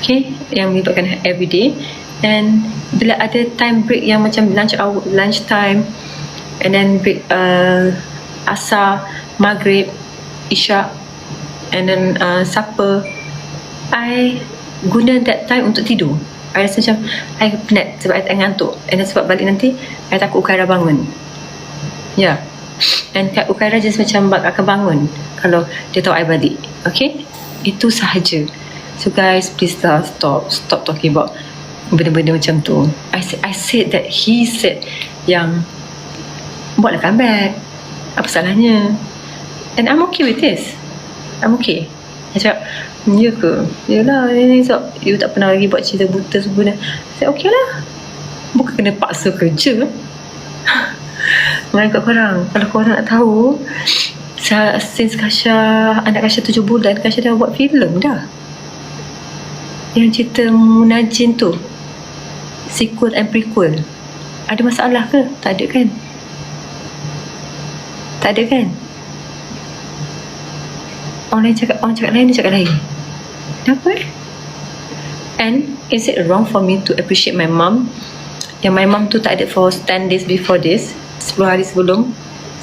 Okay, yang melibatkan everyday. And bila ada time break yang macam lunch hour, lunch time, and then break uh, asar, maghrib, isyak, and then uh, supper, I guna that time untuk tidur. I rasa macam I penat sebab I tak ngantuk. And then sebab balik nanti, I takut Ukaira bangun. Ya. Yeah. And Kak Ukaira just macam akan bangun kalau dia tahu I balik. Okay? Itu sahaja. So guys, please lah stop. Stop talking about benda-benda macam tu. I, said- I said that he said yang buatlah comeback. Apa salahnya? And I'm okay with this. I'm okay. Dia cakap, "Hmm, ya ke? Yelah, ni sebab you tak pernah lagi buat cerita buta semua. Saya okay lah. Bukan kena paksa kerja. Mana kat korang? Kalau korang nak tahu, since Kasha, anak Kasha tujuh bulan, Kasha dah buat filem dah. Yang cerita Munajin tu. Sequel and prequel. Ada masalah ke? Tak ada kan? Tak ada kan? Orang lain cakap, orang cakap lain, dia cakap lain. Kenapa eh? And is it wrong for me to appreciate my mum? Yang my mum tu tak ada for 10 days before this. 10 hari sebelum.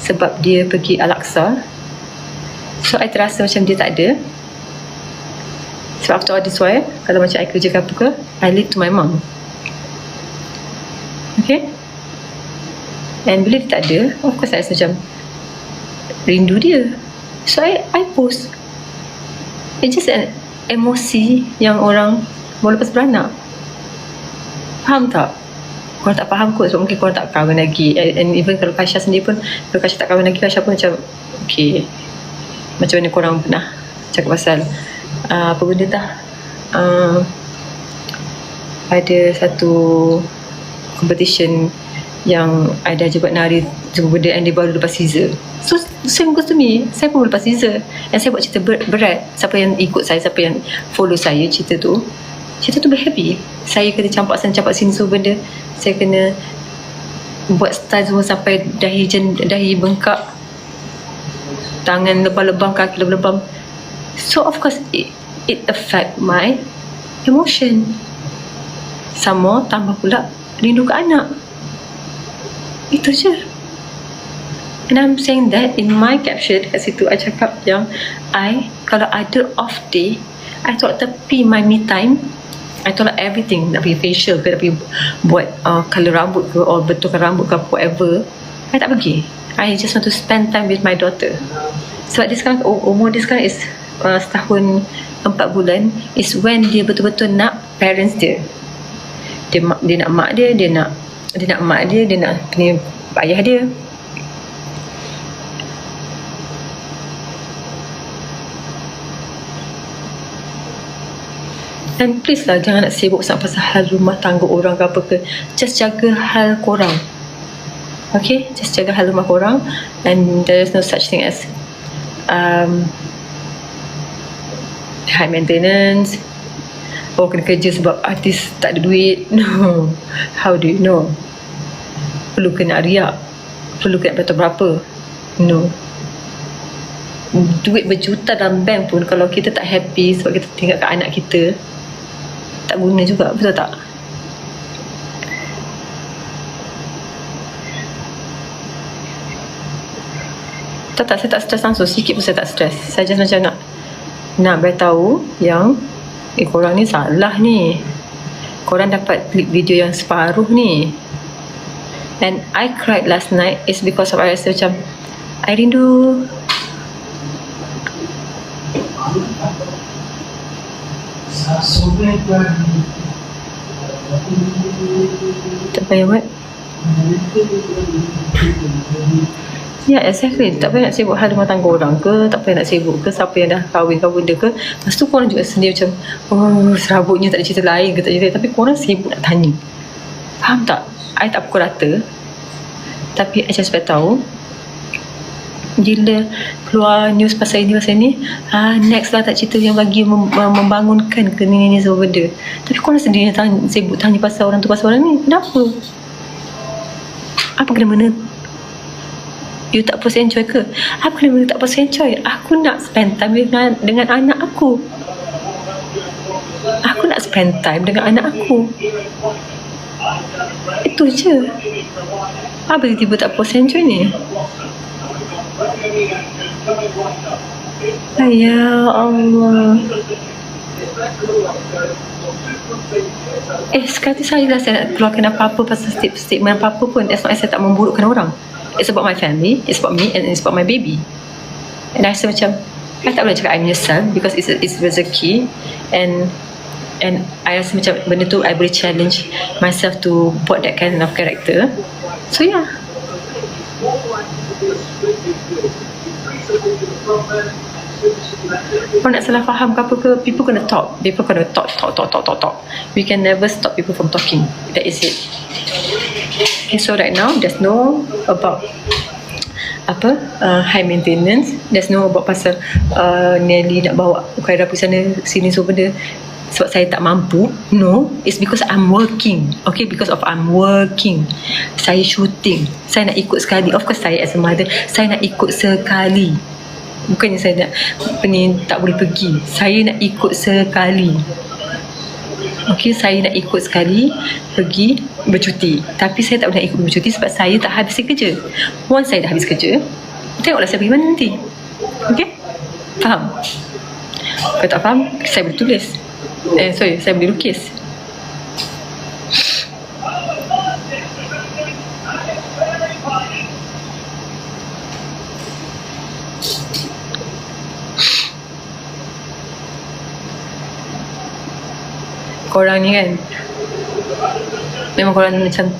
Sebab dia pergi Al-Aqsa. So I terasa macam dia tak ada. Sebab after all this while, kalau macam I kerja ke apa ke, I leave to my mum. Okay? And bila dia tak ada, of course I macam rindu dia. So I, I post. It's just an emosi yang orang baru lepas beranak. Faham tak? Korang tak faham kot sebab mungkin korang tak kahwin lagi. And, and even kalau Kasha sendiri pun, kalau Kasha tak kahwin lagi, Kasha pun macam, okay. Macam mana korang pernah cakap pasal uh, apa benda dah. Uh, ada satu competition yang I dah buat nari semua benda and dia baru lepas Caesar. So same goes to me. Saya pun lepas Caesar. And saya buat cerita ber- berat. Siapa yang ikut saya, siapa yang follow saya cerita tu. Cerita tu berhappy. Saya kena campak sana, campak sini semua benda. Saya kena buat style semua sampai dahi jen, dahi bengkak. Tangan lebam-lebam, kaki lebam-lebam. So of course it, it affect my emotion. Sama tambah pula rindu ke anak. Itu je. And I'm saying that in my caption kat situ I cakap yang I kalau ada off day I tolak tepi my me time I tolak everything nak pergi facial ke nak pergi buat uh, colour rambut ke or betulkan rambut ke whatever I tak pergi I just want to spend time with my daughter sebab dia sekarang um- umur dia sekarang is uh, setahun empat bulan is when dia betul-betul nak parents dia dia, dia nak mak dia dia nak dia nak mak dia dia nak punya ayah dia And please lah jangan nak sibuk sangat pasal hal rumah tangga orang ke apa ke. Just jaga hal korang. Okay? Just jaga hal rumah korang. And there is no such thing as um, high maintenance. Oh kena kerja sebab artis tak ada duit. No. How do you know? Perlu kena riak. Perlu kena berapa. No. Duit berjuta dalam bank pun kalau kita tak happy sebab kita tinggalkan anak kita tak guna juga betul tak tak tak saya tak stres langsung sikit pun saya tak stres saya just macam nak nak beritahu yang eh korang ni salah ni. Korang dapat klik video yang separuh ni. And I cried last night is because of I rasa macam I rindu. Tak payah buat Ya, exactly. Tak payah nak sibuk hal rumah tangga orang ke, tak payah nak sibuk ke siapa yang dah kahwin ke benda ke. Lepas tu korang juga sendiri macam, oh serabutnya tak ada cerita lain ke tak cerita. Tapi korang sibuk nak tanya. Faham tak? I tak pukul rata. Tapi I just tahu, bila keluar news pasal ini pasal ni ah next lah tak cerita yang bagi mem- membangunkan ke ni ni semua benda tapi korang sendiri tanya, sibuk tanya pasal orang tu pasal orang ni kenapa apa kena mana you tak post enjoy ke apa kena mana tak post enjoy aku nak spend time dengan, dengan anak aku Aku nak spend time dengan anak aku. Itu je. Apa tiba-tiba tak puas enjoy ni? Ya Allah. Eh, sekali saya dah saya nak keluarkan apa-apa pasal statement apa-apa pun. As long as saya tak memburukkan orang. It's about my family, it's about me and it's about my baby. And I rasa macam, I tak boleh cakap I menyesal because it's, it's rezeki and and I rasa macam benda tu I boleh challenge myself to buat that kind of character. So yeah. Kau nak salah faham ke apa ke People gonna talk People gonna talk Talk talk talk talk talk We can never stop people from talking That is it Okay so right now There's no About apa uh, high maintenance. There's no about pasal uh, Nelly nak bawa Ukaira pergi sana sini semua benda. Sebab saya tak mampu no. It's because I'm working okay? Because of I'm working. Saya shooting. Saya nak ikut sekali. Of course saya as a mother saya nak ikut sekali. Bukannya saya nak ni tak boleh pergi. Saya nak ikut sekali. Okey, saya nak ikut sekali pergi bercuti. Tapi saya tak boleh ikut bercuti sebab saya tak habis kerja. Once saya dah habis kerja, tengoklah saya pergi mana nanti. Okey? Faham? Kalau tak faham, saya boleh tulis. Eh, sorry, saya boleh lukis. korang ni kan memang korang macam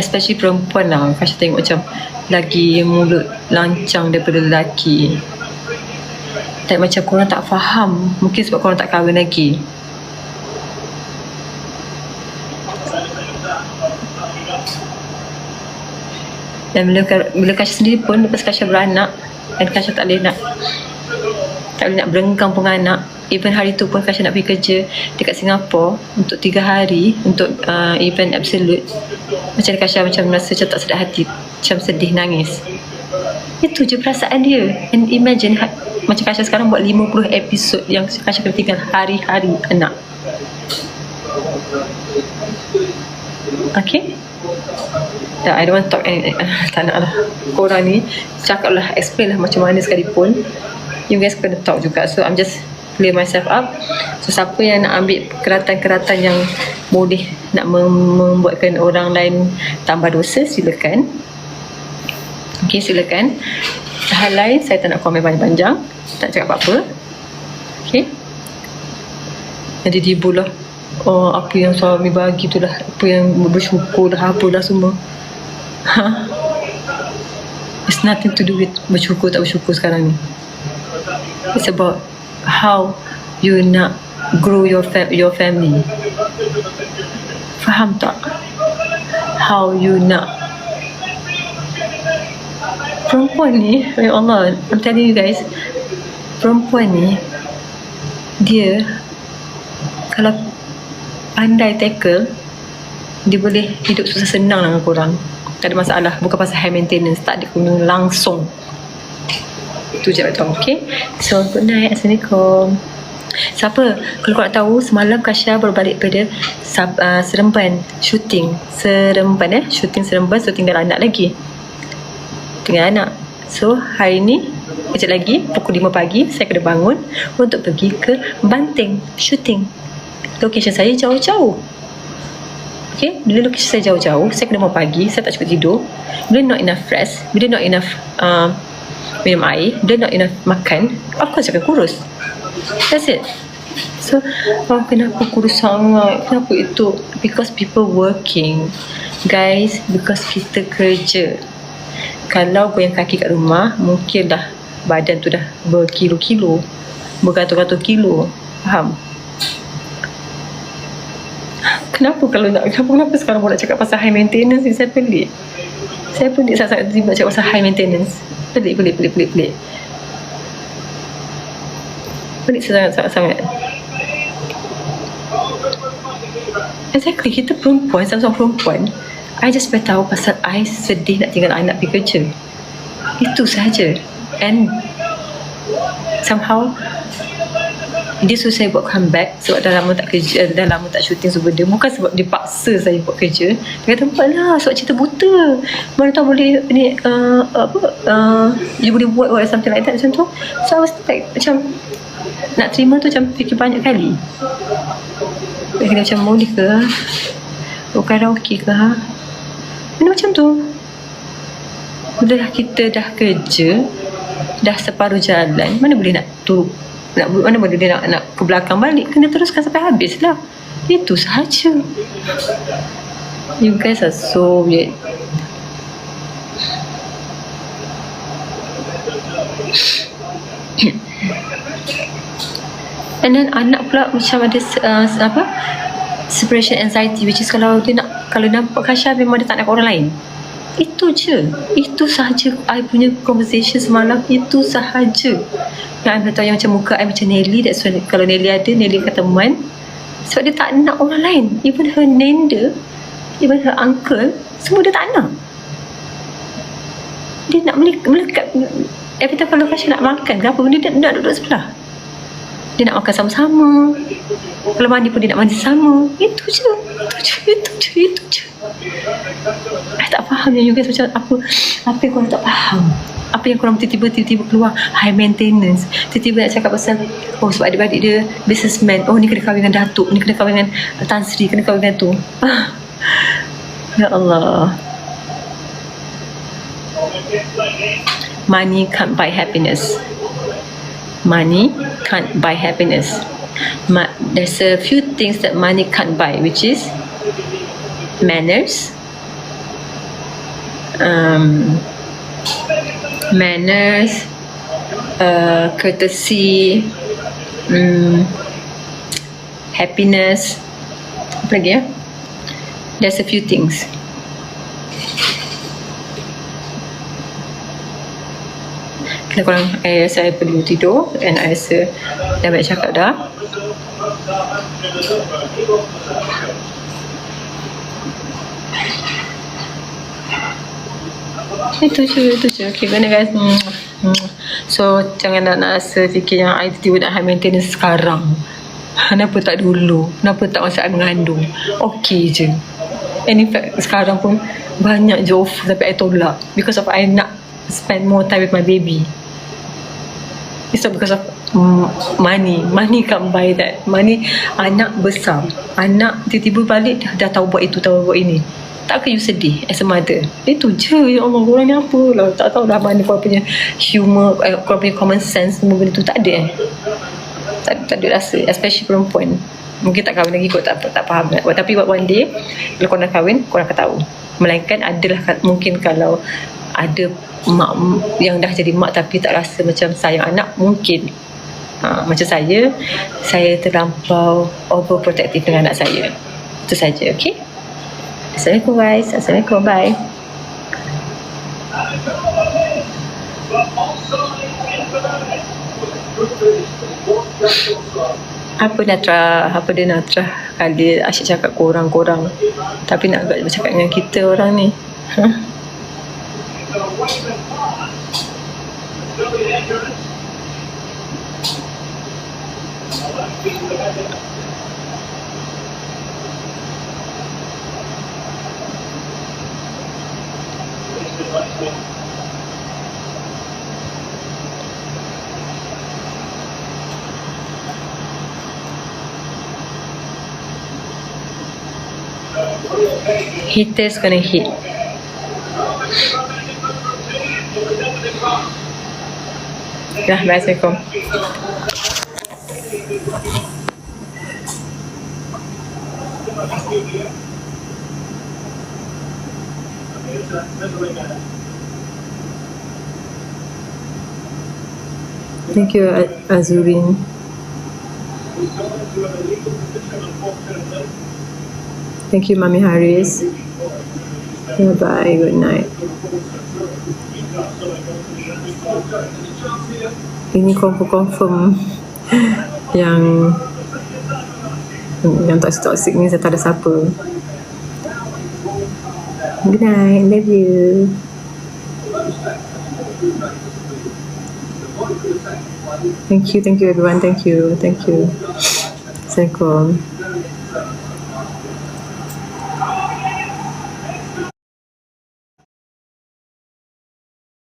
especially perempuan lah Fasha tengok macam lagi mulut lancang daripada lelaki. Tak macam korang tak faham. Mungkin sebab korang tak kahwin lagi. Dan bila, bila Kasha sendiri pun lepas Kasha beranak dan Kasha tak boleh nak tak boleh nak berenggang pun anak even hari tu pun Kasha nak pergi kerja dekat Singapura untuk tiga hari untuk uh, event absolute. Macam Kasha macam rasa macam tak sedap hati macam sedih nangis. Itu je perasaan dia. And imagine ha- macam Kasha sekarang buat 50 episod yang Kasha kena tinggal hari-hari anak. Okay? Yeah, I don't want to talk any, uh, tak nak lah. Korang ni cakap lah explain lah macam mana sekalipun. You guys kena talk juga. So I'm just clear myself up. So siapa yang nak ambil keratan-keratan yang boleh nak membuatkan orang lain tambah dosa silakan. Ok silakan. Hal lain saya tak nak komen panjang-panjang. Tak cakap apa-apa. Ok. Jadi dibulah oh apa yang suami bagi tu lah. Apa yang bersyukur lah apa lah semua. Ha? It's nothing to do with bersyukur tak bersyukur sekarang ni. It's about how you nak grow your fa- your family. Faham tak? How you nak perempuan ni, ya Allah, I'm telling you guys, perempuan ni dia kalau pandai tackle dia boleh hidup susah senang dengan korang tak ada masalah bukan pasal high maintenance tak ada guna langsung tu je betul okay so good night. Assalamualaikum. Siapa? Kalau kau nak tahu semalam Kasha berbalik pada sub, uh, seremban. Shooting. Seremban eh? Shooting seremban so tinggal anak lagi. Tinggal anak. So hari ni kejap lagi pukul 5 pagi saya kena bangun untuk pergi ke Banting shooting. Location saya jauh-jauh. Okay, bila location saya jauh-jauh, saya kena mau pagi, saya tak cukup tidur. Bila not enough rest, bila not enough uh, minum air dia not enough makan of course akan kurus. That's it. So oh, kenapa kurus sangat? Kenapa itu? Because people working. Guys because kita kerja. Kalau goyang kaki kat rumah mungkin dah badan tu dah berkilo-kilo beratus-ratus kilo. Faham? Kenapa kalau nak kenapa, kenapa sekarang nak cakap pasal high maintenance ni? Saya pelik. Saya pelik sangat-sangat tiba cakap pasal high maintenance pelik pelik pelik pelik pelik. Pelik sangat sangat sangat. Exactly kita perempuan sama-sama perempuan. I just beritahu pasal I sedih nak tinggal anak pergi kerja. Itu sahaja. And somehow dia suruh saya buat comeback sebab dah lama tak kerja dah lama tak syuting sebab dia bukan sebab dia paksa saya buat kerja. Dia kata buatlah sebab cerita buta. Mana tahu boleh ni uh, apa uh, you boleh buat or something like that. Macam tu. So I was like macam nak terima tu macam fikir banyak kali. Dia kata macam boleh ke? Buat karaoke ke? Ha benda macam tu. Bila kita dah kerja dah separuh jalan mana boleh nak turun nak mana boleh dia nak, nak ke belakang balik? Kena teruskan sampai habis lah. Itu sahaja. You guys are so weird. And then anak pula macam ada uh, apa? Separation anxiety which is kalau dia nak kalau nampak Kasha memang dia tak nak orang lain itu je. Itu sahaja I punya conversation semalam. Itu sahaja. Yang I tahu yang macam muka I macam Nelly that's why kalau Nelly ada Nelly akan teman sebab dia tak nak orang lain. Even her nenda even her uncle semua dia tak nak. Dia nak melekat every time kalau Kasha nak makan ke apa dia nak duduk sebelah. Dia nak makan sama-sama. Kalau mandi pun dia nak mandi sama. Itu je. Itu je itu je, itu je. I tak faham you guys macam apa apa yang korang tak faham? Apa yang korang tiba-tiba tiba-tiba keluar? High maintenance. Tiba-tiba nak cakap pasal oh sebab adik-adik dia businessman. Oh ni kena kahwin dengan Datuk ni kena kahwin dengan Tan Sri kena kahwin dengan tu ya Allah. Money can't buy happiness. Money can't buy happiness. Ma- there's a few things that money can't buy, which is manners, um, manners, uh, courtesy, um, happiness. Apa lagi ya? There's a few things. kena korang eh, saya perlu tidur dan I rasa dah baik cakap dah itu je itu je ok mana guys so jangan nak, nak rasa fikir yang I tiba nak high maintenance sekarang kenapa tak dulu kenapa tak masa I mengandung ok je and in fact sekarang pun banyak je offer tapi I tolak because of I nak spend more time with my baby It's not because of money. Money can't buy that. Money, anak besar. Anak tiba-tiba balik dah, dah tahu buat itu, tahu buat ini. Tak ke you sedih as a mother? Itu je. Ya Allah, korang ni apa lah. Tak tahu dah mana korang punya humor, eh, korang punya common sense semua benda tu. Tak ada eh. Tak, tak ada rasa. Especially perempuan. Mungkin tak kahwin lagi kot tak, tak faham. Tapi buat one day, kalau korang nak kahwin, korang akan tahu. Melainkan adalah mungkin kalau ada mak yang dah jadi mak tapi tak rasa macam sayang anak mungkin ha, macam saya saya terlampau overprotective dengan anak saya itu saja okey Assalamualaikum guys. Assalamualaikum. Bye. Apa Natra? Apa dia Natra kali asyik cakap korang-korang. Tapi nak agak bercakap dengan kita orang ni. huh? Haters gonna hit. Ya, Assalamualaikum. Thank you, Azurin. Thank you, Mami Haris. Bye bye. Good night. Ini confirm confirm yang yang toxic toxic ni saya tak ada siapa. Good night. Love you. Thank you, thank you everyone. Thank you, thank you. Assalamualaikum.